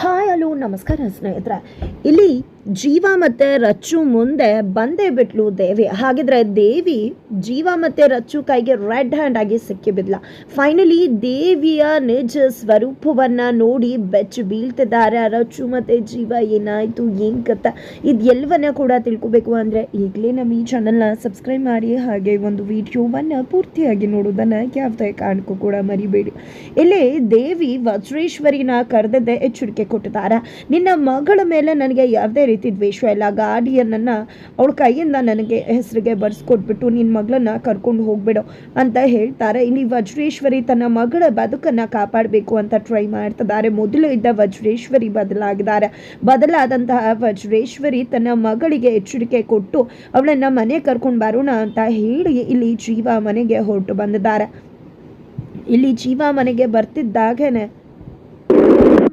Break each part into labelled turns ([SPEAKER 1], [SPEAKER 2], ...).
[SPEAKER 1] Hi hello ನಮಸ್ಕಾರ ಸ್ನೇಹಿತರೆ. ಇಲ್ಲಿ ಜೀವ ಮತ್ತು ರಚ್ಚು ಮುಂದೆ ಬಂದೇ ಬಿಟ್ಲು ದೇವಿ. ಹಾಗಿದ್ರೆ ದೇವಿ ಜೀವ ಮತ್ತು ರಚ್ಚು ಕೈಗೆ ರೆಡ್ ಹ್ಯಾಂಡ್ ಆಗಿ ಸಿಕ್ಕಿಬಿದ್ಲ ಫೈನಲಿ ದೇವಿಯ ನಿಜ ಸ್ವರೂಪವನ್ನು ನೋಡಿ ಬೆಚ್ಚು ಬೀಳ್ತಿದ್ದಾರೆ. ರಚ್ಚು ಮತ್ತು ಜೀವ ಏನಾಯಿತು ಏನು ಕತ್ತ ಇದು ಎಲ್ಲವನ್ನ ಕೂಡ ತಿಳ್ಕೊಬೇಕು ಅಂದರೆ ಈಗಲೇ ನಮ್ಮ ಈ ಚಾನಲ್ನ ಸಬ್ಸ್ಕ್ರೈಬ್ ಮಾಡಿ, ಹಾಗೆ ಒಂದು ವಿಡಿಯೋವನ್ನು ಪೂರ್ತಿಯಾಗಿ ನೋಡೋದನ್ನು ಯಾವುದೇ ಕಾರಣಕ್ಕೂ ಕೂಡ ಮರಿಬೇಡಿ. ಇಲ್ಲಿ ದೇವಿ ವಜ್ರೇಶ್ವರಿನ ಕರೆದದ್ದೇ ಎಚ್ಚರಿಕೆ ಕೊಟ್ಟಿದ್ದಾರೆ. ನಿನ್ನ ಮಗಳ ಮೇಲೆ ನನಗೆ ಯಾವುದೇ ದ್ವೇಷ ಇಲ್ಲ ಗಾಡಿಯನ್ನ ಅವಳ ಕೈಯಿಂದ ನನಗೆ ಹೆಸರಿಗೆ ಬರ್ಸ್ಕೊಟ್ಬಿಟ್ಟು ನಿನ್ನ ಮಗಳನ್ನ ಕರ್ಕೊಂಡು ಹೋಗ್ಬಿಡು ಅಂತ ಹೇಳ್ತಾರೆ. ಇಲ್ಲಿ ವಜ್ರೇಶ್ವರಿ ತನ್ನ ಮಗಳ ಬದುಕನ್ನ ಕಾಪಾಡಬೇಕು ಅಂತ ಟ್ರೈ ಮಾಡ್ತಿದ್ದಾರೆ. ಮೊದಲು ಇದ್ದ ವಜ್ರೇಶ್ವರಿ ಬದಲಾಗಿದ್ದಾರೆ. ಬದಲಾದಂತಹ ವಜ್ರೇಶ್ವರಿ ತನ್ನ ಮಗಳಿಗೆ ಎಚ್ಚರಿಕೆ ಕೊಟ್ಟು ಅವಳನ್ನು ಮನೆ ಕರ್ಕೊಂಡು ಬರೋಣ ಅಂತ ಹೇಳಿ ಇಲ್ಲಿ ಜೀವ ಮನೆಗೆ ಹೊರಟು ಬಂದಿದ್ದಾರೆ. ಇಲ್ಲಿ ಜೀವ ಮನೆಗೆ ಬರ್ತಿದ್ದಾಗೇನೆ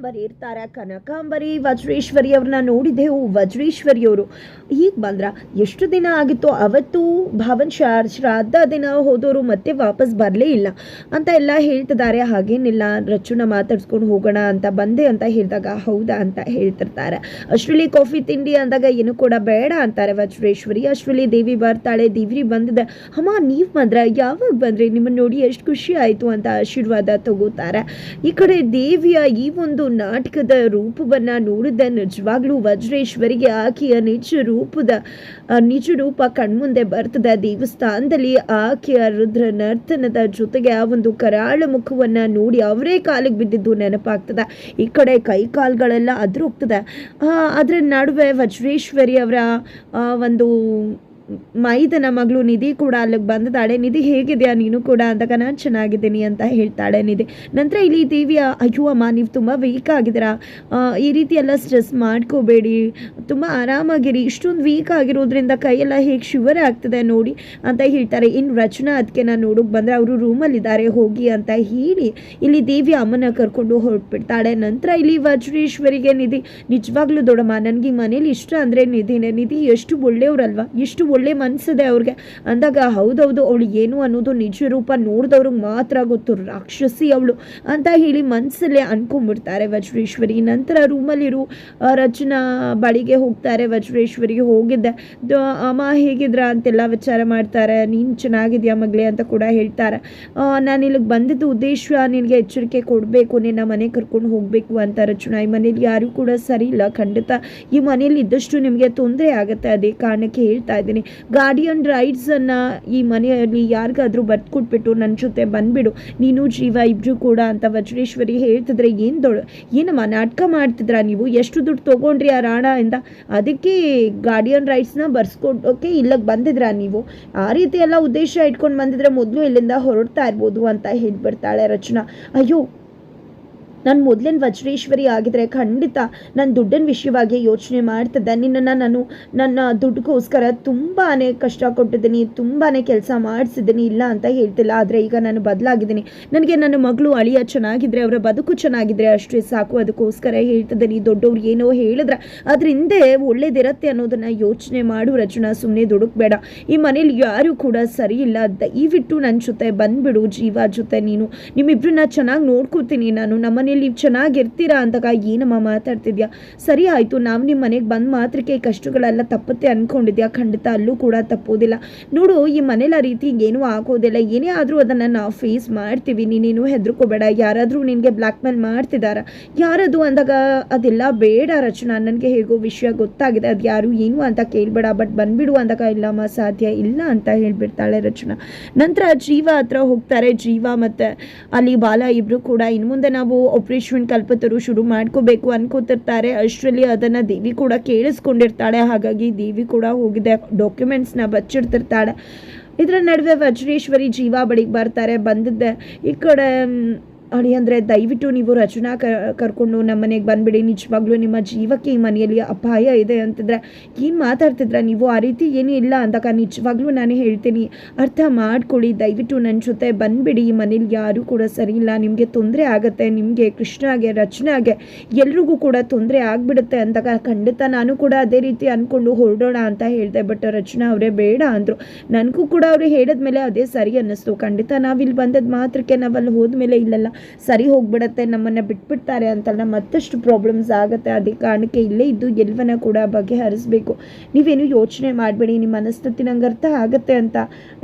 [SPEAKER 1] ಕನಕಾಂಬರಿ ಇರ್ತಾರೆ, ಕನಕಾಂಬರಿ ವಜ್ರೇಶ್ವರಿ ಅವ್ರನ್ನ ನೋಡಿದೆವು. ವಜ್ರೇಶ್ವರಿ ಅವರು ಈಗ ಬಂದ್ರ? ಎಷ್ಟು ದಿನ ಆಗಿತ್ತು? ಅವತ್ತು ಭಾವನ್ ಶಾರ್, ಶ್ರಾದ್ದ ದಿನ ಹೋದವರು ಮತ್ತೆ ವಾಪಸ್ ಬರಲೇ ಇಲ್ಲ ಅಂತ ಎಲ್ಲ ಹೇಳ್ತಿದ್ದಾರೆ. ಹಾಗೇನಿಲ್ಲ, ರಚುನ ಮಾತಾಡ್ಸ್ಕೊಂಡು ಹೋಗೋಣ ಅಂತ ಬಂದೆ ಅಂತ ಹೇಳಿದಾಗ, ಹೌದಾ ಅಂತ ಹೇಳ್ತಿರ್ತಾರೆ. ಅಷ್ಟರಲ್ಲಿ ಕಾಫಿ ತಿಂಡಿ ಅಂದಾಗ ಏನು ಕೂಡ ಬೇಡ ಅಂತಾರೆ ವಜ್ರೇಶ್ವರಿ. ಅಷ್ಟರಲ್ಲಿ ದೇವಿ ಬರ್ತಾಳೆ, ದೇವ್ರಿ ಬಂದಿದೆ. ಅಮ್ಮ, ನೀವು ಬಂದ್ರೆ? ಯಾವಾಗ ಬಂದ್ರಿ? ನಿಮ್ಮನ್ನ ನೋಡಿ ಎಷ್ಟು ಖುಷಿ ಆಯಿತು ಅಂತ ಆಶೀರ್ವಾದ ತಗೋತಾರೆ. ಈ ಕಡೆ ದೇವಿಯ ಈ ಒಂದು ನಾಟಕದ ರೂಪವನ್ನ ನೋಡಿದ ನಿಜವಾಗ್ಲೂ ವಜ್ರೇಶ್ವರಿಗೆ ಆಕೆಯ ನಿಜ ರೂಪದ ನಿಜ ರೂಪ ಕಣ್ಮುಂದೆ ಬರ್ತದೆ. ದೇವಸ್ಥಾನದಲ್ಲಿ ಆಕೆಯ ರುದ್ರ ನರ್ತನದ ಜೊತೆಗೆ ಆ ಒಂದು ಕರಾಳ ಮುಖವನ್ನ ನೋಡಿ ಅವರೇ ಕಾಲಿಗೆ ಬಿದ್ದಿದ್ದು ನೆನಪಾಗ್ತದೆ. ಈ ಕಡೆ ಕೈ ಕಾಲುಗಳೆಲ್ಲ ಅದ್ರ ಹೋಗ್ತದೆ ಅದರ ನಡುವೆ ವಜ್ರೇಶ್ವರಿ ಅವರ ಒಂದು ಮೈದನ ಮಗಳು ನಿಧಿ ಕೂಡ ಅಲ್ಲಿಗೆ ಬಂದಿದ್ದಾಳೆ. ನಿಧಿ ಹೇಗಿದೆಯಾ? ನೀನು ಕೂಡ ಅಂದಾಗ ನಾನು ಚೆನ್ನಾಗಿದ್ದೀನಿ ಅಂತ ಹೇಳ್ತಾಳೆ ನಿಧಿ. ನಂತರ ಇಲ್ಲಿ ದೇವಿಯ, ಅಯ್ಯೋ ಅಮ್ಮ, ನೀವು ತುಂಬ ವೀಕ್ ಆಗಿದ್ದೀರಾ? ಈ ರೀತಿ ಎಲ್ಲ ಸ್ಟ್ರೆಸ್ ಮಾಡ್ಕೋಬೇಡಿ. ತುಂಬ ಆರಾಮಾಗಿರಿ. ಇಷ್ಟೊಂದು ವೀಕ್ ಆಗಿರೋದ್ರಿಂದ ಕೈಯೆಲ್ಲ ಹೇಗೆ ಶಿವರ್ ಆಗ್ತದೆ ನೋಡಿ ಅಂತ ಹೇಳ್ತಾರೆ. ಇನ್ನು ರಚನಾ ಅದಕ್ಕೆ ನಾನು ನೋಡೋಕೆ ಬಂದರೆ ಅವರು ರೂಮಲ್ಲಿದ್ದಾರೆ ಹೋಗಿ ಅಂತ ಹೇಳಿ ಇಲ್ಲಿ ದೇವಿ ಅಮ್ಮನ ಕರ್ಕೊಂಡು ಹೊರಟ್ಬಿಡ್ತಾಳೆ. ನಂತರ ಇಲ್ಲಿ ವಜ್ರೇಶ್ವರಿಗೆ ನಿಧಿ, ನಿಜವಾಗ್ಲೂ ದೊಡ್ಡಮ್ಮ, ನನಗೆ ಮನೇಲಿ ಇಷ್ಟ ಅಂದರೆ ನಿಧಿನೇ. ನಿಧಿ ಎಷ್ಟು ಒಳ್ಳೆಯವ್ರಲ್ವಾ? ಎಷ್ಟು ಒಳ್ಳೆ ಮನಸ್ಸಿದೆ ಅವ್ರಿಗೆ. ಅಂದಾಗ ಹೌದೌದು, ಅವಳು ಏನು ಅನ್ನೋದು ನಿಜ ರೂಪ ನೋಡಿದವ್ರಿಗೆ ಮಾತ್ರ ಗೊತ್ತು, ರಾಕ್ಷಸಿ ಅವಳು ಅಂತ ಹೇಳಿ ಮನಸ್ಸಲ್ಲೇ ಅನ್ಕೊಂಡ್ಬಿಡ್ತಾರೆ ವಜ್ರೇಶ್ವರಿ. ನಂತರ ರೂಮಲ್ಲಿರು ರಚನಾ ಬಳಿಗೆ ಹೋಗ್ತಾರೆ ವಜ್ರೇಶ್ವರಿಗೆ ಹೋಗಿದ್ದೆ. ಅಮ್ಮ ಹೇಗಿದ್ರ ಅಂತೆಲ್ಲ ವಿಚಾರ ಮಾಡ್ತಾರೆ. ನೀನು ಚೆನ್ನಾಗಿದ್ಯಾ ಮಗಳೇ ಅಂತ ಕೂಡ ಹೇಳ್ತಾರೆ. ನಾನು ಇಲ್ಲಿಗೆ ಬಂದಿದ್ದ ಉದ್ದೇಶ ನಿನಗೆ ಎಚ್ಚರಿಕೆ ಕೊಡಬೇಕು, ನಿನ್ನ ಮನೆ ಕರ್ಕೊಂಡು ಹೋಗಬೇಕು ಅಂತ ರಚನಾ. ಈ ಮನೇಲಿ ಯಾರಿಗೂ ಕೂಡ ಸರಿ ಇಲ್ಲ, ಖಂಡಿತ. ಈ ಮನೇಲಿ ಇದ್ದಷ್ಟು ನಿಮಗೆ ತೊಂದರೆ ಆಗುತ್ತೆ, ಅದೇ ಕಾರಣಕ್ಕೆ ಹೇಳ್ತಾ ಇದ್ದೀನಿ. ಗಾರ್ಡಿಯನ್ ರೈಟ್ಸನ್ನು ಈ ಮನೆಯಲ್ಲಿ ಯಾರಿಗಾದ್ರೂ ಬರ್ಕೊಟ್ಬಿಟ್ಟು ನನ್ನ ಜೊತೆ ಬಂದುಬಿಡು. ನೀನು ಜೀವ, ಇಬ್ರು ಕೂಡ ಅಂತ ವಜ್ರೇಶ್ವರಿ ಹೇಳ್ತಿದ್ರೆ ಏನು ದೊಡ್ಡ ಏನಮ್ಮ ನಾಟಕ ಮಾಡ್ತಿದ್ರ ನೀವು? ಎಷ್ಟು ದುಡ್ಡು ತೊಗೊಂಡ್ರಿ ಆ ರಾಣ ಇಂದ? ಅದಕ್ಕೆ ಗಾರ್ಡಿಯನ್ ರೈಟ್ಸ್ನ ಬರ್ಸ್ಕೊಡೋಕೆ ಇಲ್ಲಿಗೆ ಬಂದಿದ್ರಾ ನೀವು? ಆ ರೀತಿ ಎಲ್ಲ ಉದ್ದೇಶ ಇಟ್ಕೊಂಡು ಬಂದಿದ್ರೆ ಮೊದಲು ಇಲ್ಲಿಂದ ಹೊರಡ್ತಾ ಇರ್ಬೋದು ಅಂತ ಹೇಳ್ಬಿಡ್ತಾಳೆ ರಚನಾ. ಅಯ್ಯೋ ನಾನು ಮೊದಲಿನ ವಜ್ರೇಶ್ವರಿ ಆಗಿದ್ರೆ ಖಂಡಿತ ನನ್ನ ದುಡ್ಡಿನ ವಿಷಯವಾಗಿ ಯೋಚನೆ ಮಾಡ್ತಿದ್ದೆ. ನಿನ್ನನ್ನು ನಾನು ನನ್ನ ದುಡ್ಡುಗೋಸ್ಕರ ತುಂಬಾ ಕಷ್ಟ ಕೊಟ್ಟಿದ್ದೀನಿ ತುಂಬಾ ಕೆಲಸ ಮಾಡಿಸಿದ್ದೀನಿ, ಇಲ್ಲ ಅಂತ ಹೇಳ್ತಿಲ್ಲ. ಆದರೆ ಈಗ ನಾನು ಬದಲಾಗಿದ್ದೀನಿ. ನನಗೆ ನನ್ನ ಮಗಳು ಅಳಿಯ ಚೆನ್ನಾಗಿದ್ರೆ, ಅವರ ಬದುಕು ಚೆನ್ನಾಗಿದ್ರೆ ಅಷ್ಟೇ ಸಾಕು. ಅದಕ್ಕೋಸ್ಕರ ಹೇಳ್ತಿದ್ದೀನಿ, ದೊಡ್ಡವ್ರು ಏನೋ ಹೇಳಿದ್ರೆ ಅದ್ರ ಹಿಂದೆ ಒಳ್ಳೇದಿರತ್ತೆ ಅನ್ನೋದನ್ನು ಯೋಚನೆ ಮಾಡು ರಚನಾ. ಸುಮ್ಮನೆ ದುಡುಕ್ಬೇಡ. ಈ ಮನೇಲಿ ಯಾರು ಕೂಡ ಸರಿ ಇಲ್ಲ. ದಯವಿಟ್ಟು ನನ್ನ ಜೊತೆ ಬಂದ್ಬಿಡು, ಜೀವ ಜೊತೆ ನೀನು. ನಿಮ್ಮಿಬ್ರನ್ನ ಚೆನ್ನಾಗಿ ನೋಡ್ಕೋತೀನಿ ನಾನು. ನಮ್ಮ ಮನೇಲಿ ನೀವು ಚೆನ್ನಾಗಿರ್ತೀರಾ ಅಂದಾಗ ಏನಮ್ಮ ಮಾತಾಡ್ತಿದ್ಯಾ? ಸರಿ ಆಯಿತು, ನಾವು ನಿಮ್ಮ ಮನೆಗೆ ಬಂದು ಮಾತ್ರಕ್ಕೆ ಈ ಕಷ್ಟಗಳೆಲ್ಲ ತಪ್ಪತ್ತೆ ಅಂದ್ಕೊಂಡಿದ್ಯಾ ಖಂಡಿತ ಅಲ್ಲೂ ಕೂಡ ತಪ್ಪೋದಿಲ್ಲ. ನೋಡು, ಈ ಮನೇಲಿ ಆ ರೀತಿ ಏನೂ ಆಗೋದಿಲ್ಲ. ಏನೇ ಆದರೂ ಅದನ್ನು ನಾವು ಫೇಸ್ ಮಾಡ್ತೀವಿ. ನೀನೇನು ಹೆದರ್ಕೋಬೇಡ. ಯಾರಾದರೂ ನಿನಗೆ ಬ್ಲ್ಯಾಕ್ ಮೇಲ್ ಮಾಡ್ತಿದಾರ? ಯಾರದು ಅಂದಾಗ ಅದೆಲ್ಲ ಬೇಡ ರಚನಾ. ನನಗೆ ಹೇಗೋ ವಿಷಯ ಗೊತ್ತಾಗಿದೆ. ಅದು ಯಾರು ಏನು ಅಂತ ಕೇಳಬೇಡ. ಬಟ್ ಬಂದ್ಬಿಡು ಅಂದಾಗ ಇಲ್ಲಮ್ಮ ಸಾಧ್ಯ ಇಲ್ಲ ಅಂತ ಹೇಳ್ಬಿಡ್ತಾಳೆ ರಚನಾ. ನಂತರ ಜೀವ ಹತ್ರ ಹೋಗ್ತಾರೆ. ಜೀವ ಮತ್ತು ಅಲ್ಲಿ ಬಾಲ ಇಬ್ಬರು ಕೂಡ. ಇನ್ನು ಮುಂದೆ ನಾವು ಆಪರೇಷನ್ ಕಲ್ಪತರು ಶುರು ಮಾಡ್ಕೋಬೇಕು ಅನ್ಕೋತಿರ್ತಾರೆ. ಅಷ್ಟರಲ್ಲಿ ಅದನ್ನು ದೇವಿ ಕೂಡ ಕೇಳಿಸ್ಕೊಂಡಿರ್ತಾಳೆ. ಹಾಗಾಗಿ ದೇವಿ ಕೂಡ ಹೋಗಿದೆ. ಡಾಕ್ಯುಮೆಂಟ್ಸ್ನ ಬಚ್ಚಿಡ್ತಿರ್ತಾಳೆ. ಇದರ ನಡುವೆ ವಜ್ರೇಶ್ವರಿ ಜೀವ ಬಳಿಗೆ ಬರ್ತಾರೆ. ಬಂದಿದ್ದೆ. ಈ ಕಡೆ ಅಳಿ ಅಂದರೆ ದಯವಿಟ್ಟು ನೀವು ರಚನಾ ಕರ್ಕೊಂಡು ನಮ್ಮ ಮನೆಗೆ ಬಂದುಬಿಡಿ. ನಿಜವಾಗ್ಲೂ ನಿಮ್ಮ ಜೀವಕ್ಕೆ ಈ ಮನೆಯಲ್ಲಿ ಅಪಾಯ ಇದೆ ಅಂತಂದರೆ ಏನು ಮಾತಾಡ್ತಿದ್ರ? ನೀವು ಆ ರೀತಿ ಏನೂ ಇಲ್ಲ ಅಂದಾಗ ನಿಜವಾಗ್ಲೂ ನಾನು ಹೇಳ್ತೀನಿ. ಅರ್ಥ ಮಾಡ್ಕೊಳ್ಳಿ. ದಯವಿಟ್ಟು ನನ್ನ ಜೊತೆ ಬಂದುಬಿಡಿ. ಈ ಮನೇಲಿ ಯಾರೂ ಕೂಡ ಸರಿ ಇಲ್ಲ. ನಿಮಗೆ ತೊಂದರೆ ಆಗುತ್ತೆ. ನಿಮಗೆ ಕೃಷ್ಣಾಗೆ ರಚನಾಗೆ ಎಲ್ರಿಗೂ ಕೂಡ ತೊಂದರೆ ಆಗಿಬಿಡುತ್ತೆ ಅಂದಾಗ ಖಂಡಿತ ನಾನು ಕೂಡ ಅದೇ ರೀತಿ ಅಂದ್ಕೊಂಡು ಹೊರಡೋಣ ಅಂತ ಹೇಳಿದೆ. ಬಟ್ ರಚನಾ ಅವರೇ ಬೇಡ ಅಂದರು. ನನಗೂ ಕೂಡ ಅವರು ಹೇಳಿದ್ಮೇಲೆ ಅದೇ ಸರಿ ಅನ್ನಿಸ್ತು. ಖಂಡಿತ ನಾವಿಲ್ಲಿ ಬಂದದ್ದು ಮಾತ್ರಕ್ಕೆ ನಾವಲ್ಲಿ ಹೋದ್ಮೇಲೆ ಇಲ್ಲಲ್ಲ. ಸರಿ ಹೋಗ್ಬಿಡತ್ತೆ, ನಮ್ಮನ್ನು ಬಿಟ್ಬಿಡ್ತಾರೆ ಅಂತಲ್ಲ ಮತ್ತಷ್ಟು ಪ್ರಾಬ್ಲಮ್ಸ್ ಆಗುತ್ತೆ. ಅದೇ ಕಾರಣಕ್ಕೆ ಇಲ್ಲೇ ಇದ್ದು ಎಲ್ವನ ಕೂಡ ಬಗೆಹರಿಸ್ಬೇಕು ನೀವೇನು ಯೋಚನೆ ಮಾಡಬೇಡಿ, ನಿಮ್ಮ ಮನಸ್ಥಿತಿ ನಂಗೆ ಅರ್ಥ ಆಗುತ್ತೆ ಅಂತ.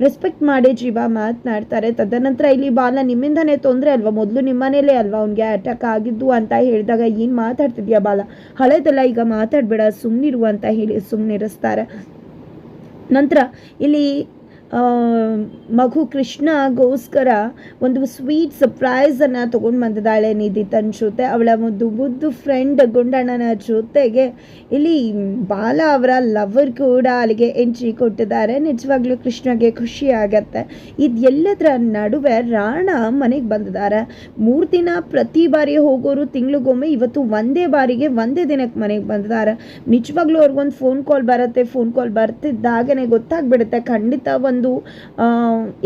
[SPEAKER 1] ರೆಸ್ಪೆಕ್ಟ್ ಮಾಡೇ ಜೀವ ಮಾತನಾಡ್ತಾರೆ. ತದನಂತರ ಇಲ್ಲಿ ಬಾಲ ನಿಮ್ಮಿಂದನೇ ತೊಂದರೆ ಅಲ್ವಾ? ಮೊದಲು ನಿಮ್ಮನೇಲೇ ಅಲ್ವಾ ಅವ್ನಿಗೆ ಅಟ್ಯಾಕ್ ಆಗಿದ್ದು ಅಂತ ಹೇಳಿದಾಗ ಏನು ಮಾತಾಡ್ತಿದ್ಯಾ ಬಾಲ? ಹಳೇದೆಲ್ಲ ಈಗ ಮಾತಾಡಬೇಡ ಸುಮ್ಮನಿರು ಅಂತ ಹೇಳಿ ಸುಮ್ಮನಿರಿಸ್ತಾರೆ ನಂತರ ಇಲ್ಲಿ ಮಗು ಕೃಷ್ಣಗೋಸ್ಕರ ಒಂದು ಸ್ವೀಟ್ ಸರ್ಪ್ರೈಸನ್ನು ತೊಗೊಂಡು ಬಂದಿದ್ದಾಳೆ ನಿಧಿ ತನ್ನ ಜೊತೆ. ಅವಳ ಒಂದು ಮುದ್ದು ಫ್ರೆಂಡ್ ಗುಂಡಣ್ಣನ ಜೊತೆಗೆ ಇಲ್ಲಿ ಬಾಲ ಅವರ ಲವರ್ ಕೂಡ ಅಲ್ಲಿಗೆ ಎಂಟ್ರಿ ಕೊಟ್ಟಿದ್ದಾರೆ. ನಿಜವಾಗ್ಲೂ ಕೃಷ್ಣಗೆ ಖುಷಿ ಆಗತ್ತೆ. ಇದೆಲ್ಲದರ ನಡುವೆ ರಾಣ ಮನೆಗೆ ಬಂದಿದ್ದಾರೆ. ಮೂರು ದಿನ ಪ್ರತಿ ಬಾರಿ ಹೋಗೋರು ತಿಂಗಳಿಗೊಮ್ಮೆ ಇವತ್ತು ಒಂದೇ ಬಾರಿಗೆ ಒಂದೇ ದಿನಕ್ಕೆ ಮನೆಗೆ ಬಂದಿದ್ದಾರೆ. ನಿಜವಾಗ್ಲೂ ಅವ್ರಿಗೊಂದು ಫೋನ್ ಕಾಲ್ ಬರುತ್ತೆ. ಫೋನ್ ಕಾಲ್ ಬರ್ತಿದ್ದಾಗನೇ ಗೊತ್ತಾಗ್ಬಿಡುತ್ತೆ. ಖಂಡಿತ ಒಂದು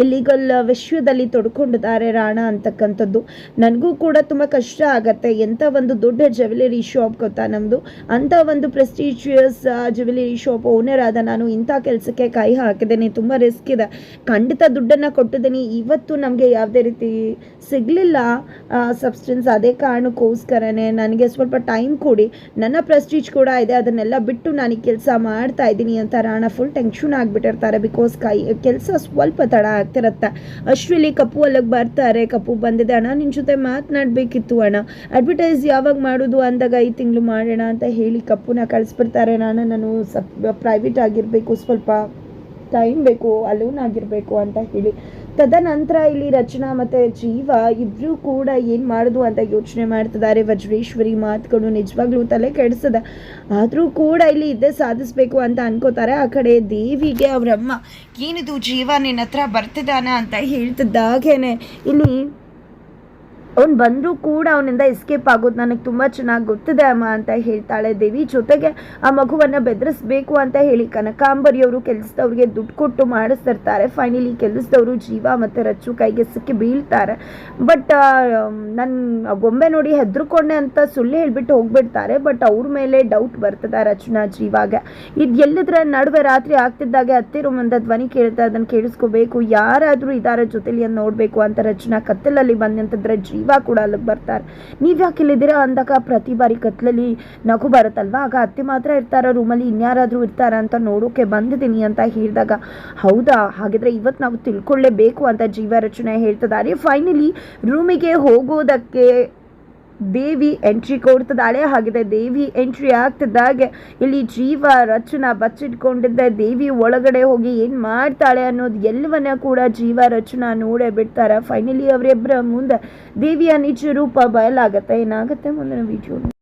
[SPEAKER 1] ಇಲ್ಲಿಗಲ್ ವಿಶ್ವದಲ್ಲಿ ತೊಡ್ಕೊಂಡಿದ್ದಾರೆ ರಾಣ ಅಂತಕ್ಕಂಥದ್ದು. ನನಗೂ ಕೂಡ ತುಂಬ ಕಷ್ಟ ಆಗತ್ತೆ. ಎಂಥ ಒಂದು ದೊಡ್ಡ ಜ್ಯುವೆಲರಿ ಶಾಪ್ ಗೊತ್ತಾ ನಮ್ಮದು ಅಂಥ ಒಂದು ಪ್ರೆಸ್ಟೀಜಿಯಸ್ ಜ್ಯುವೆಲರಿ ಶಾಪ್ ಓನರ್ ಆದ ನಾನು ಇಂಥ ಕೆಲಸಕ್ಕೆ ಕೈ ಹಾಕಿದ್ದೇನೆ. ತುಂಬ ರಿಸ್ಕ್ ಇದೆ. ಖಂಡಿತ ದುಡ್ಡನ್ನು ಕೊಟ್ಟಿದ್ದೀನಿ. ಇವತ್ತು ನಮಗೆ ಯಾವುದೇ ರೀತಿ ಸಿಗಲಿಲ್ಲ ಸಬ್ಸ್ಟೆನ್ಸ್ ಅದೇ ಕಾರಣಕ್ಕೋಸ್ಕರನೇ ನನಗೆ ಸ್ವಲ್ಪ ಟೈಮ್ ಕೊಡಿ. ನನ್ನ ಪ್ರೆಸ್ಟೀಜ್ ಕೂಡ ಇದೆ. ಅದನ್ನೆಲ್ಲ ಬಿಟ್ಟು ನಾನು ಕೆಲಸ ಮಾಡ್ತಾ ಇದ್ದೀನಿ ಅಂತ ರಾಣ ಫುಲ್ ಟೆನ್ಷನ್ ಆಗಿಬಿಟ್ಟಿರ್ತಾರೆ. ಬಿಕಾಸ್ ಕೈ ಕೆಲಸ ಸ್ವಲ್ಪ ತಡ ಆಗ್ತಿರತ್ತೆ. ಅಷ್ಟರಲ್ಲಿ ಕಪ್ಪು ಅಲ್ಲಿಗೆ ಬರ್ತಾರೆ. ಕಪ್ಪು ಬಂದಿದೆ, ಅಣ್ಣ ನಿನ್ನ ಜೊತೆ ಮಾತನಾಡಬೇಕಿತ್ತು, ಅಣ್ಣ. ಅಡ್ವರ್ಟೈಸ್ ಯಾವಾಗ ಮಾಡೋದು? ಅಂದಾಗ ಈ ತಿಂಗಳು ಮಾಡೋಣ, ಅಂತ ಹೇಳಿ ಕಪ್ಪುನ ಕಳಿಸ್ಬಿಡ್ತಾರೆ. ನಾನು ನಾನು ಸಪ್ ಪ್ರೈವೇಟ್ ಆಗಿರಬೇಕು, ಸ್ವಲ್ಪ ಟೈಮ್ ಬೇಕು ಅಲೋನ್ ಆಗಿರಬೇಕು, ಅಂತ ಹೇಳಿ. ತದನಂತರ ಇಲ್ಲಿ ರಚನಾ ಮತ್ತು ಜೀವ ಇಬ್ಬರೂ ಕೂಡ ಏನು ಮಾಡೋದು ಅಂತ ಯೋಚನೆ ಮಾಡ್ತಿದ್ದಾರೆ. ವಜ್ರೇಶ್ವರಿ ಮಾತುಗಳು ನಿಜವಾಗ್ಲೂ ತಲೆ ಕೆಡಿಸದ. ಆದರೂ ಕೂಡ ಇಲ್ಲಿ ಇದ್ದೇ ಸಾಧಿಸ್ಬೇಕು ಅಂತ ಅನ್ಕೋತಾರೆ. ಆ ಕಡೆ ದೇವಿಗೆ ಅವರಮ್ಮ, ಏನಿದು ಜೀವ ನಿನ್ನ ಹತ್ರ ಬರ್ತಿದ್ದಾನ? ಅಂತ ಹೇಳ್ತಿದ್ದಾಗೇನೆ. ಇಲ್ಲಿ ಅವ್ನು ಬಂದರೂ ಕೂಡ ಅವನಿಂದ ಎಸ್ಕೇಪ್ ಆಗೋದು ನನಗೆ ತುಂಬ ಚೆನ್ನಾಗಿ ಗೊತ್ತಿದೆ ಅಮ್ಮ ಅಂತ ಹೇಳ್ತಾಳೆ ದೇವಿ. ಜೊತೆಗೆ ಆ ಮಗುವನ್ನು ಬೆದರಿಸ್ಬೇಕು ಅಂತ ಹೇಳಿ ಕನಕಾಂಬರಿಯವರು ಕೆಲಸದವ್ರಿಗೆ ದುಡ್ಡು ಕೊಟ್ಟು ಮಾಡಿಸ್ತಿರ್ತಾರೆ. ಫೈನಲಿ ಕೆಲಸದವರು ಜೀವ ಮತ್ತು ರಚ್ಚು ಕೈಗೆ ಸಿಕ್ಕಿ ಬೀಳ್ತಾರೆ. ಬಟ್ ನನ್ನ ಗೊಂಬೆ ನೋಡಿ ಹೆದರ್ಕೊಂಡೆ ಅಂತ ಸುಳ್ಳು ಹೇಳ್ಬಿಟ್ಟು ಹೋಗ್ಬಿಡ್ತಾರೆ. ಬಟ್ ಅವ್ರ ಮೇಲೆ ಡೌಟ್ ಬರ್ತದೆ ರಚನಾ ಜೀವಾಗ. ಇದು ಎಲ್ಲದರ ನಡುವೆ ರಾತ್ರಿ ಆಗ್ತಿದ್ದಾಗ ಹತ್ತಿರ ಮುಂದೆ ಧ್ವನಿ ಕೇಳ್ತಾ ಅದನ್ನು ಕೇಳಿಸ್ಕೋಬೇಕು. ಯಾರಾದರೂ ಇದಾರ ಜೊತೆಲಿ ನೋಡಬೇಕು ಅಂತ ರಚನಾ ಕತ್ತಲಲ್ಲಿ ಬಂದಂತಂದ್ರೆ ಜೀವ ಕೂಡ ಅಲ್ಲಿಗೆ ಬರ್ತಾರೆ. ನೀವು ಯಾಕೆ ಇಲ್ಲಿದ್ದೀರಾ ಅಂದಾಗ ಪ್ರತಿ ಬಾರಿ ಕತ್ಲಲ್ಲಿ ನಗು ಬರುತ್ತಲ್ವಾ? ಆಗ ಅತ್ತೆ ಮಾತ್ರ ಇರ್ತಾರ, ರೂಮಲ್ಲಿ ಇನ್ಯಾರಾದರೂ ಇರ್ತಾರ ಅಂತ ನೋಡೋಕೆ ಬಂದಿದ್ದೀನಿ ಅಂತ ಹೇಳಿದಾಗ, ಹೌದಾ? ಹಾಗಿದ್ರೆ ಇವತ್ತು ನಾವು ತಿಳ್ಕೊಳ್ಳೇಬೇಕು ಅಂತ ಜೀವ ರಚನೆ ಹೇಳ್ತಿದ್ದಾರೆ. ಫೈನಲಿ ರೂಮಿಗೆ ಹೋಗೋದಕ್ಕೆ ದೇವಿ ಎಂಟ್ರಿ ಕೊಡ್ತಿದ್ದಾಳೆ. ಹಾಗಿದೆ ದೇವಿ ಎಂಟ್ರಿ ಆಗ್ತಿದ್ದಾಗೆ. ಇಲ್ಲಿ ಜೀವ ರಚನಾ ಬಚ್ಚಿಟ್ಕೊಂಡಿದ್ದ ದೇವಿ ಒಳಗಡೆ ಹೋಗಿ ಏನು ಮಾಡ್ತಾಳೆ ಅನ್ನೋದು ಎಲ್ಲವನ್ನ ಕೂಡ ಜೀವ ರಚನಾ ನೋಡೇ ಬಿಡ್ತಾರೆ. ಫೈನಲಿ ಅವರಿಬ್ಬರ ಮುಂದೆ ದೇವಿಯ ನಿಜ ರೂಪ ಬಯಲಾಗತ್ತೆ. ಏನಾಗುತ್ತೆ ಮುಂದಿನ ವಿಡಿಯೋ